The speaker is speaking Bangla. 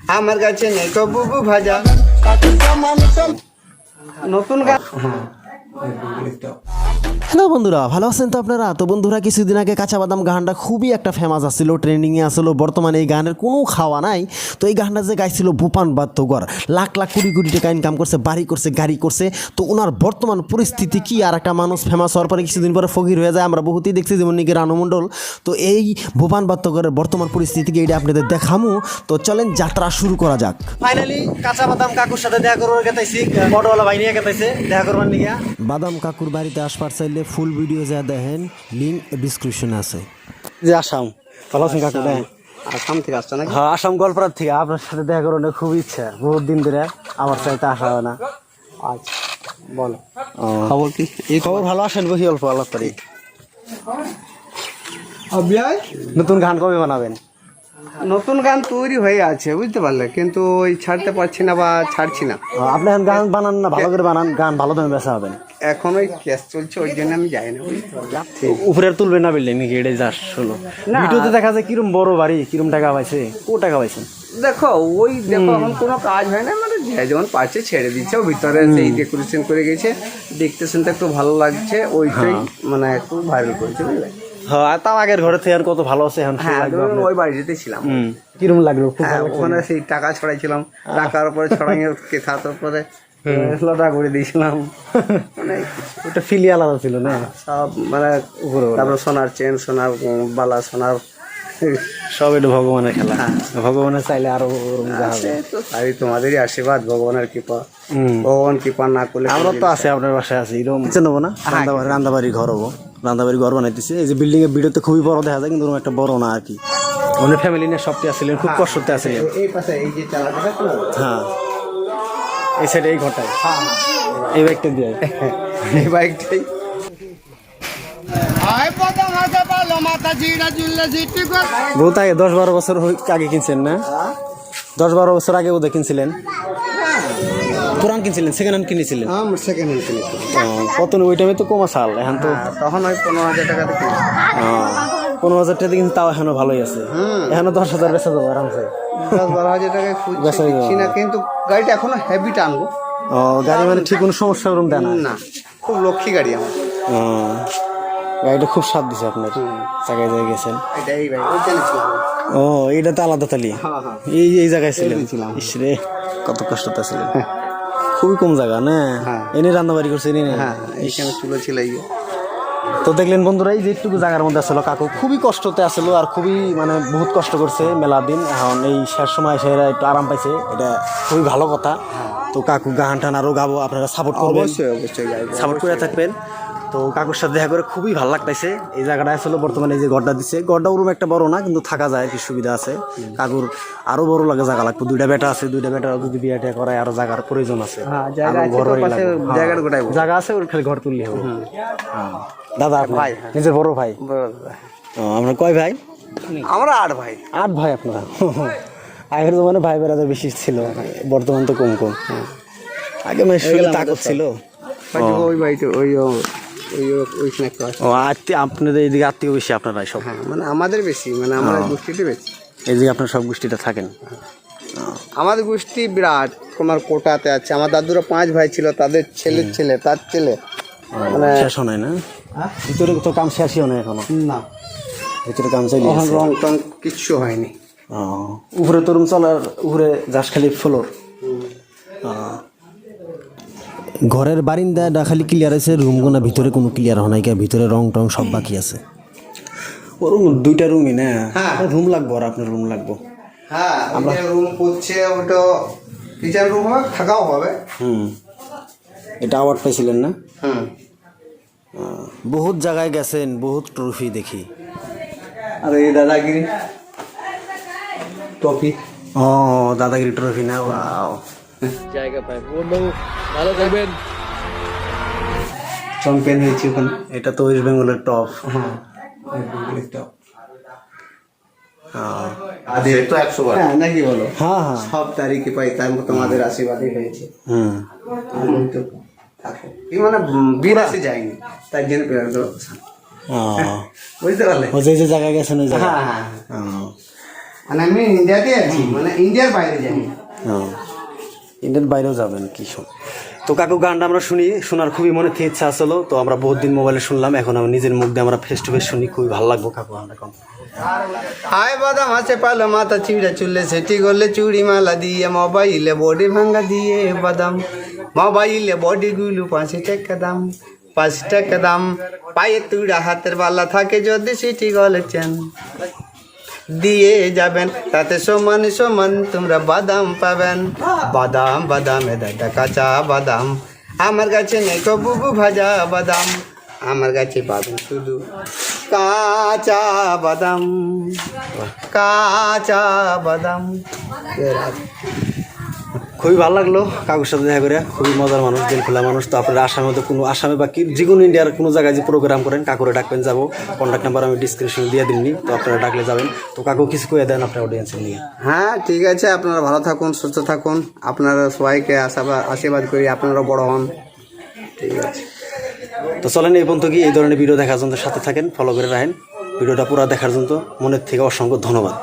আমার কাছে নেই তো বুবু ভাজা। নতুন গান হ্যালো বন্ধুরা, ভালো আছেন তো আপনারা? তো বন্ধুরা, কিছুদিন আগে কাঁচা বাদাম গানটা খুবই একটা ফেমাস আসছিল ট্রেন্ডিংয়ে আসলো বর্তমানে এই গানের কোনো খাওয়া নাই। তো এই গানটা যে গাইছিল ভূপান বাদ্যগর লাখ লাখ কোটি কোটি টাকা ইনকাম করছে, বাড়ি করছে, গাড়ি করছে। তো ওনার বর্তমান পরিস্থিতি কি? আর একটা মানুষ ফেমাস হওয়ার পরে কিছুদিন পরে ফকির হয়ে যায়। আমরা বহুতই দেখছি, যেমন নাকি রানু মণ্ডল। তো এই ভূপান বাদ্যগরের বর্তমান পরিস্থিতিকে এটা আপনাদের দেখামু। তো চলেন, যাত্রা শুরু করা যাক। ফাইনালি কাঁচা বাদাম কাকুর সাথে দেখা করবার গেতাইছি। অটোওয়ালা ভাই নিয়ে গেতাইছে, দেখা করবার নিয়ে। বাদাম কাকুর বাড়িতে আসবার চাইলে ফুল ভিডিও যা দেখেন লিঙ্ক ডিসক্রিপশনে আছে। যে আসাম। ভালো আছেন কাকু দেখেন আসাম থেকে আসছে নাকি? হ্যাঁ আসাম গল্পরার থেকে। আপনার সাথে দেখা করার খুব ইচ্ছা। বহুত দিন ধরে আমার চাইতে আসা হয় না। আচ্ছা বলো। ও, খবর কি? এই খবর ভালো আসেন বহি অল্প অভিয়ায় নতুন গান কবে বানাবেন? নতুন গান তৈরি হয়ে আছে বুঝতে পারলে? কিন্তু ওই ছাড়তে পারছি না বা ছাড়ছি না। আপনি এখন গান বানান না ভালো করে বানান গান ভালো দামে বেচা হবেন এখন ওই ক্যাশ চলছে ওই জন্য আমি যাই না বুঝতে উপরে আর তুলবেন না বিল্ডিং নাকি এটাই যা হলো। ভিডিওতে দেখা যায় কিরম বড় বাড়ি কিরম টাকা পাইছে কো টাকা পাইছেন দেখো ওই দেখো এখন কোনো কাজ হয় না মানে যে যেমন পারছে ছেড়ে দিচ্ছে ও ভিতরে সেই ডেকোরেশন করে গেছে দেখতে শুনতে একটু ভালো লাগছে ওইটাই মানে একটু ভাইরাল করেছে বুঝলে? হ্যাঁ তাও আগের ঘরে থেকে কত ভালো আছে এখন হ্যাঁ ওই বাড়িতে ছিলাম। কিরম লাগল? হ্যাঁ ওখানে সেই টাকা ছড়াইছিলাম টাকার উপরে ছড়াইয়ে কেথার উপরে লটা করে দিয়েছিলাম। মানে ওটা ফিলি আলাদা ছিল না? সব মানে তারপরে সোনার চেন সোনার বালা সোনার সব এটা ভগবানের খেলা। ভগবানের চাইলে আরও তাই তোমাদেরই আশীর্বাদ ভগবানের কৃপা। ভগবান কৃপা না করলে আমরা তো আছে আপনার বাসায় আছি এরকম কিচেন না রান্দাবাড়ি ঘর হব। রান্দাবাড়ি ঘর বানাইতেছে। এই যে বিল্ডিং এর ভিডিওতে খুবই বড় দেখা যায় কিন্তু ওরকম একটা বড় না আর কি। অনেক ফ্যামিলি নিয়ে সবটি আসছিলেন খুব কষ্টতে আসছিলেন এই পাশে এই যে চালাটা হ্যাঁ। এই সাইডে এই ঘরটায় এই বাইকটা দিয়ে। এই বাইকটাই বহুত আগে দশ বারো বছর হই- আগে কিনছেন না? দশ বারো বছর আগে ওদের কিনছিলেন? পুরান কিনছিলেন? সেকেন্ড হ্যান্ড কিনেছিলেন? আমার সেকেন্ড হ্যান্ড কিনেছি। ও, কত ওই টাইমে তো কমা চাল এখন তো হ্যাঁ, তখন ওই পনেরো হাজার টাকাতে পনেরো হাজার টাকা কিন্তু তাও এখনও ভালোই আছে। এখনও দশ হাজার বেচা যাব আরামসে। দশ বারো হাজার টাকায় বেচা না কিন্তু গাড়িটা এখনও হেভি টানবো ও গাড়ি মানে ঠিক কোনো সমস্যা ওরকম দেয় না। খুব লক্ষ্মী গাড়ি আমার। গাড়িটা খুব স্বাদ দিছে আপনার। জায়গায় জায়গায় গেছেন। ও এইটা তো আলাদা তালি। হ্যাঁ হ্যাঁ। এই এই জায়গায় ছিলাম। ইসরে কত কষ্টতে ছিলেন। খুবই কম জায়গা না? হ্যাঁ। এনে রান্না বাড়ি করছে এনে? হ্যাঁ চুলো ছিল তো দেখলেন বন্ধুরা এই যে একটু জায়গার মধ্যে আসলো কাকু। খুবই কষ্টতে আসলো আর খুবই মানে বহুত কষ্ট করছে মেলা দিন। এখন এই শেষ সময় এসে এরা একটু আরাম পাইছে। এটা খুবই ভালো কথা। তো কাকু গান টান আরও গাবো আপনারা সাপোর্ট করবেন। অবশ্যই অবশ্যই সাপোর্ট করে থাকবেন। তো কাকুর সাথে দেখা করে খুবই ভালো লাগতেছে এই জায়গাটা আসলে বর্তমানে এই যে ঘরটা দিচ্ছে ঘরটা ওরম একটা বড় না কিন্তু থাকা যায় কি সুবিধা আছে। কাকুর আরও বড় লাগে জায়গা লাগবে দুইটা বেটা আছে দুইটা বেটা যদি বিয়ে টিয়া করায় আরও জায়গার প্রয়োজন আছে। হ্যাঁ জায়গা আছে। হ্যাঁ, আছে ওর খালি ঘর তুললে হবে। হ্যাঁ। দাদা ভাই, নিজের বড় ভাই। আমরা কয় ভাই? আমরা আট ভাই। আট ভাই আপনারা? আগের জমানে ভাই বেড়াতে বেশি ছিল বর্তমান তো কম কম। আগে মানে তাকত ছিল। ওই যে ওই ওই ওইখানে ও আত্মীয় আপনাদের এইদিকে আত্মীয় বেশি আপনারা সব? হ্যাঁ মানে আমাদের বেশি মানে আমাদের গোষ্ঠীতে বেশি। এইদিকে আপনার সব গোষ্ঠীটা থাকেন? আমাদের গোষ্ঠী বিরাট তোমার কোটাতে আছে। আমার দাদুরা পাঁচ ভাই ছিল তাদের ছেলের ছেলে তার ছেলে। মানে শেষ হয় না? ভিতরে তো কাম শেষই হয় না এখনও? না। ভিতরে কাম তখন রং টং কিচ্ছু হয়নি। উপরে তো রুম চলার উপরে যাস খালি ফ্লোর ঘরের বারিন্দা খালি ক্লিয়ার আছে রুমগুলো ভিতরে কোনো ক্লিয়ার হয় নাই ভিতরে রং টং সব বাকি আছে। ও রুম দুইটা রুমই না? হ্যাঁ। রুম লাগবো আর আপনার রুম লাগবো। হ্যাঁ আমরা রুম করছে ওটা কিচেন রুম হবে থাকাও হবে। হুম। এটা অ্যাওয়ার্ড পাইছিলেন না? হুম। বহুত জায়গায় গেছেন বহুত ট্রফি দেখি। আর এই দাদাগিরি। ট্রফি। ও দাদাগিরি ট্রফি না ওয়াও চ্যাম্পিয়ন হয়েছে ওখানে। এটা তো ওয়েস্ট বেঙ্গলের টপ হ্যাঁ তো একশো বার হ্যাঁ নাকি বলো? হ্যাঁ হ্যাঁ। সব তারিখে পাই তার মতো আমাদের আশীর্বাদই হয়েছে। হুম। আমি তো থাকো। এই মানে বিরাসে যায়নি তাই জন্য বুঝতে পারলে? যে জায়গায় গেছেন ওই হ্যাঁ হ্যাঁ মানে আমি ইন্ডিয়াতে আছি মানে ইন্ডিয়ার বাইরে যাই ইন্ডিয়ান বাইরেও যাবেন কি তো কাকু, গানটা আমরা শুনি, শোনার খুবই মনে থেকে ইচ্ছা আসলো। তো আমরা বহুত দিন মোবাইলে শুনলাম, এখন আমি নিজের মুখ দিয়ে আমরা ফেস টু ফেস শুনি, খুবই ভালো লাগবো কাকু গানটা কম আয় বাদাম আছে পালো, মাথা চিড়া চুলে সেটি করলে চুড়ি মালা দিয়ে, মোবাইলে বডি ভাঙ্গা দিয়ে বাদাম। মোবাইলে বডি গুলো পাঁচ টাকা দাম পাঁচ টাকা দাম। পায়ে তুড়া হাতের বালা থাকে যদি সিটি গলে চেন দিয়ে যাবেন। তাতে সমান সমান তোমরা বাদাম পাবেন। বাদাম বাদাম দাদা কাঁচা বাদাম। আমার কাছে নেই বুবু ভাজা বাদাম। আমার কাছে পাবেন শুধু কাঁচা বাদাম। কাঁচা বাদাম। খুবই ভালো লাগল কাকুর সাথে দেখা করে। খুবই মজার মানুষ দিল খোলা মানুষ। তো আপনারা আসামে তো কোনো আসামে বা কি যে কোনো ইন্ডিয়ার কোনো জায়গায় যে প্রোগ্রাম করেন কাকুরে ডাকবেন যাব। কন্ট্যাক্ট নাম্বার আমি ডিসক্রিপশন দিয়ে দিননি তো আপনারা ডাকলে যাবেন। তো কাকু কিছু করে দেন আপনার অডিয়েন্সের নিয়ে। হ্যাঁ ঠিক আছে আপনারা ভালো থাকুন সুস্থ থাকুন। আপনারা সবাইকে আশাবাদ আশীর্বাদ করি আপনারা বড় হন। ঠিক আছে। তো চলেন এই পর্যন্ত কি এই ধরনের ভিডিও দেখার জন্য সাথে থাকেন ফলো করে রাখেন। ভিডিওটা পুরো দেখার জন্য মনের থেকে অসংখ্য ধন্যবাদ।